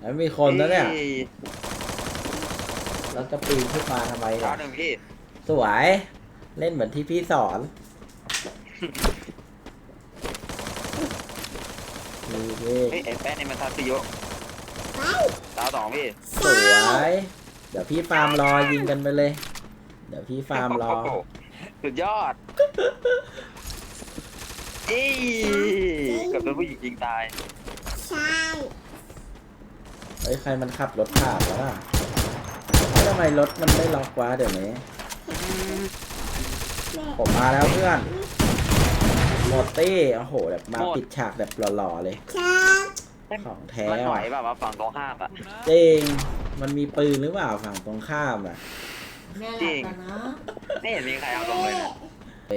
แล้วมีคนนะเนี่ยอ้เราจะปีนขึ้นมาทำไมดาล่ะวหนึ่งพี่สวย เล่นเหมือนที่พี่สอนดีดีเฮ้ยไอ้แป๊ะนี่มันทัศโยดาวสองพี่สวย เดี๋ยวพี่ฟาร์มรอยิงกันไปเลย เดี๋ยวพี่ฟาร์มรอโโหสุดยอดเอ้ยเกับโดนผู้หญิงยิงตาย ใช่ เฮ้ยใครมันขับรถผ่านแล้วล่ะเฮ้ยทำไมรถมันไม่ล็อกวะเดี๋ยวนี้แม่ผมมาแล้วเพื่อนหมดตี้โอ้โหแบบมาปิดฉากแบบหล่อๆเลยใช่ของแท้มันหน่อว่ะยแบบว่าฝั่งตรงข้ามอะ จริงมันมีปืนหรือเปล่าฝั่งตรงข้ามอะแม่จริงหลับแล้วนะไม่เห็นมีใครเอาลงเลยนะไป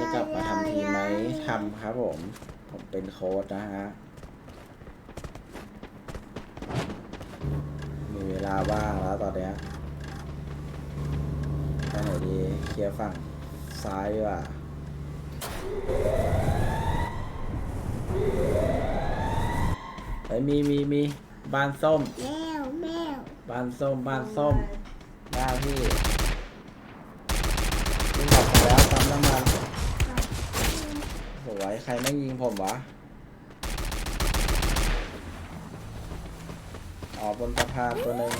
จะกลับมาทำทีมไหมทำครับผม ผมเป็นโค้ชนะฮะ มีเวลาว่างแล้วตอนเนี้ยไปไหนดี เคลียร์ฝั่งซ้ายดีกว่าเฮ้ยมีมีมีบ้านส้ม แมวแมวบ้านส้ม บ้านส้มหน้าพี่วิ่งออกไปแล้วปั๊มน้ำมันสวยใครไม่ยิงผมวะ ออกบนสะพานตัวหนึ่ง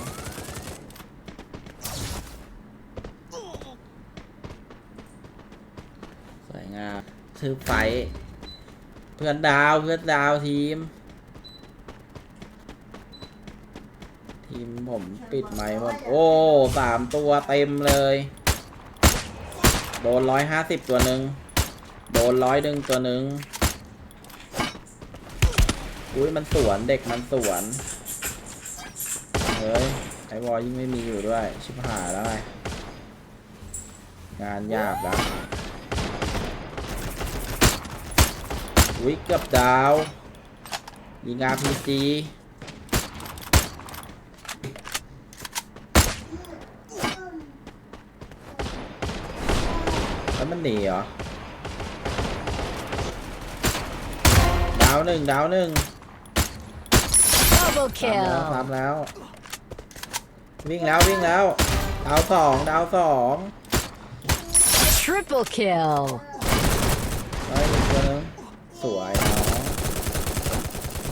สวยงามชื่อไฟ เพื่อนดาวเพื่อนดาวทีม ทีมผมปิดไม้หมด โอ้สามตัวเต็มเลย โดนร้อยห้าสิบตัวหนึ่งโดนร้อยหนึ่งตัวหนึ่งอุ้ยมันสวนเด็กมันสวน เฮ้ยไอวอลยิ่งไม่มีอยู่ด้วย ชิบหายแล้วไงงานยากแล้วอุ้ยเกือบดาวยิงอาพีจีแล้วมันหนีเหรอ ดาวหนึ่งดาวหนึ่ง Double สามแล้ว kill. สามแล้ว วิ่งแล้ววิ่งแล้ว ดาวสองดาวสอง Triple kill. ร้อยหนึ่งตัวนึงสวยเนาะ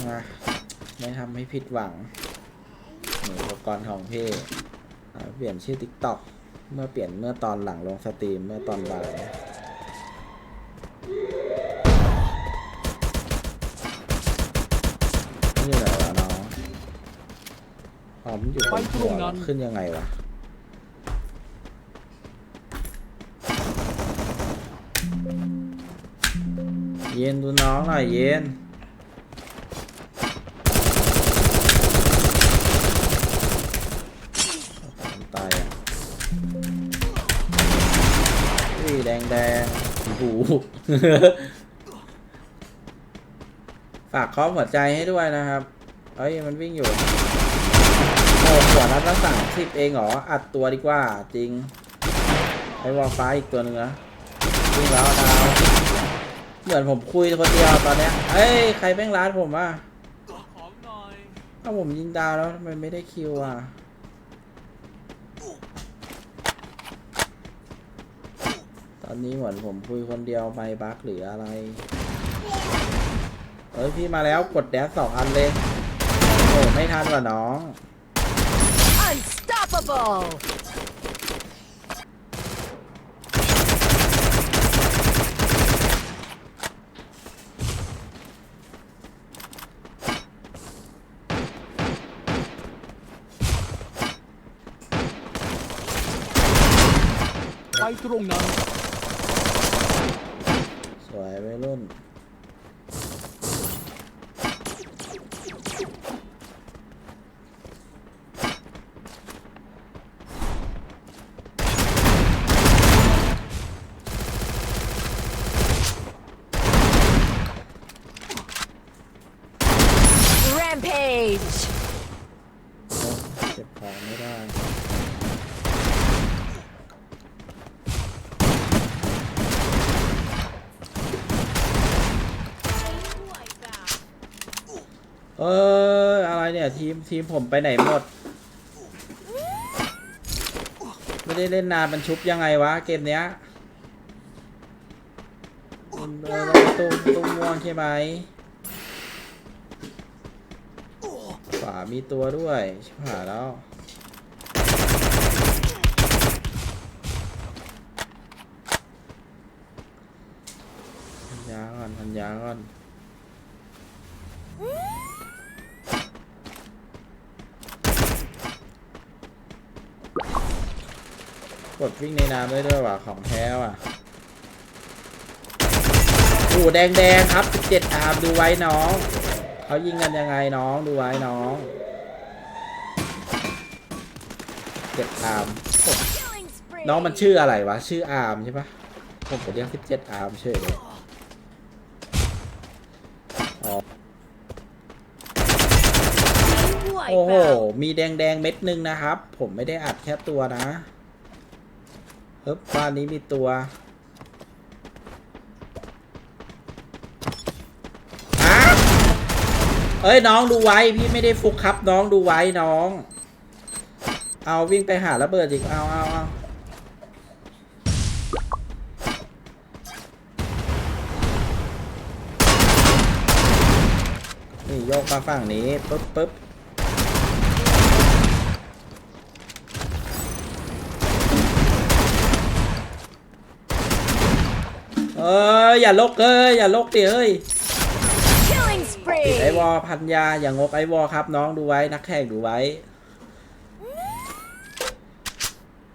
มาไม่ทำให้ผิดหวังนี่อุปกรณ์ของพี่อ่าเปลี่ยนชื่อ TikTok เมื่อเปลี่ยนเมื่อตอนหลังลงสตรีมเมื่อตอนบ่าย นี่อะไรวะน้ องอ๋อมันอยู่บนหัวเหรอขึ้นยังไงวะ เย็นดูน้องหน่อยเย็น ตายอะอุ้ยแดงแดงโอ้โห ฝากเคาะหัวใจให้ด้วยนะครับเอ้ย มันวิ่งอยู่ โอ้หัวนัดละสามสิบเองเหรอ อัดตัวดีกว่า จริงไอ้วอลฟ้าอีกตัวหนึ่งนะวิ่งแล้วดาวเหมือนผมคุยคนเดียวตอนเนี้ยเอ้ย ใครแม่งร้านผมอะถ้าผมยิงดาวแล้วทำไมไม่ได้คิวอะตอนนี้เหมือนผมคุยคนเดียวไปบั๊กหรืออะไร เอ้ยพี่มาแล้วกดแดสสองอันเลย โอ้ไม่ทันว่ะน้อง Unstoppable. ไปตรงนั้ นสวยวัยรุ่น Rampage. เก็บของไม่ได้มเอออะไรเนี่ย ทีมทีมผมไปไหนหมด ไม่ได้เล่นนานมันชุบยังไงวะ เกมเนี้ยเออตุ้มตุ้มม่วงใช่ไหม ขวามีตัวด้วย ชิบหายแล้วพันยาก่อนพันยาก่อนกดวิ่งในน้ำได้ด้วยว่ะ ของแท้ว่ะโอ้แดงแดงครับ 17 อาร์มดูไว้น้อง เขายิงกันยังไงน้องดูไว้น้อง เจ็ดอาร์มน้องมันชื่ออะไรวะ ชื่ออาร์มใช่ปะผมผมเรียก17อาร์มเฉยเลยโอ้โห มีแดงแดงเม็ดหนึ่งนะครับ ผมไม่ได้อัดแค่ตัวนะเฮ้ยบ้านนี้มีตัวอะ เอ้ยน้องดูไว้พี่ไม่ได้ฟุกครับ น้องดูไว้น้อง เอาวิ่งไปหาระเบิดอีกเอาเอาเอานี่โยกมาฝั่งนี้ปึ๊บปึ๊บเอ้ยอย่าลกเอ้ยอย่าลกดิเอ้ย ติดไอวอพันยาอย่างงกไอวอครับ น้องดูไว้นักแข่งดูไว้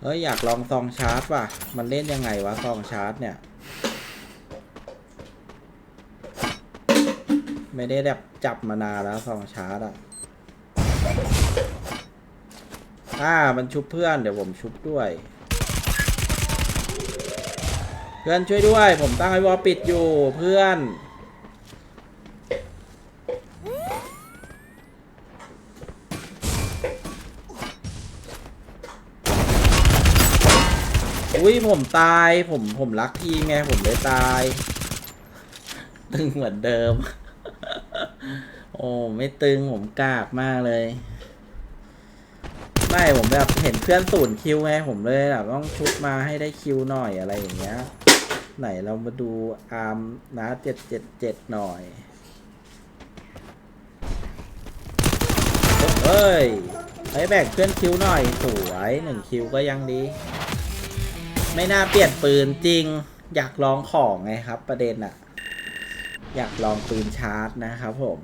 เฮ้ย อยากลองซองชาร์จว่ะ มันเล่นยังไงวะซองชาร์จเนี่ย ไม่ได้แบบจับมานานแล้วซองชาร์จอะอ่ามันชุบเพื่อนเดี๋ยวผมชุบด้วย เพื่อนช่วยด้วย ผมตั้งไอวอปิดอยู่เพื่อน อุ้ยผมตายผมผมรักทีมไงผมเลยตาย ตึงเหมือนเดิม โอ้ไม่ตึงผมกากมากเลย ไม่ผมแบบเห็นเพื่อนศูนคิวไงผมเลยแบบต้องชุบมาให้ได้คิวหน่อยอะไรอย่างเงี้ย ไหนเรามาดูอาร์มนะเจ็ดเจ็ดเจ็ดหน่อยเอ้ยให้แบ่งเพื่อนคิวหน่อยสวยหนึ่งคิวก็ยังดี ไม่น่าเปลี่ยนปืนจริง อยากลองของไงครับ ประเด็นอะอยากลองปืนชาร์จนะครับผม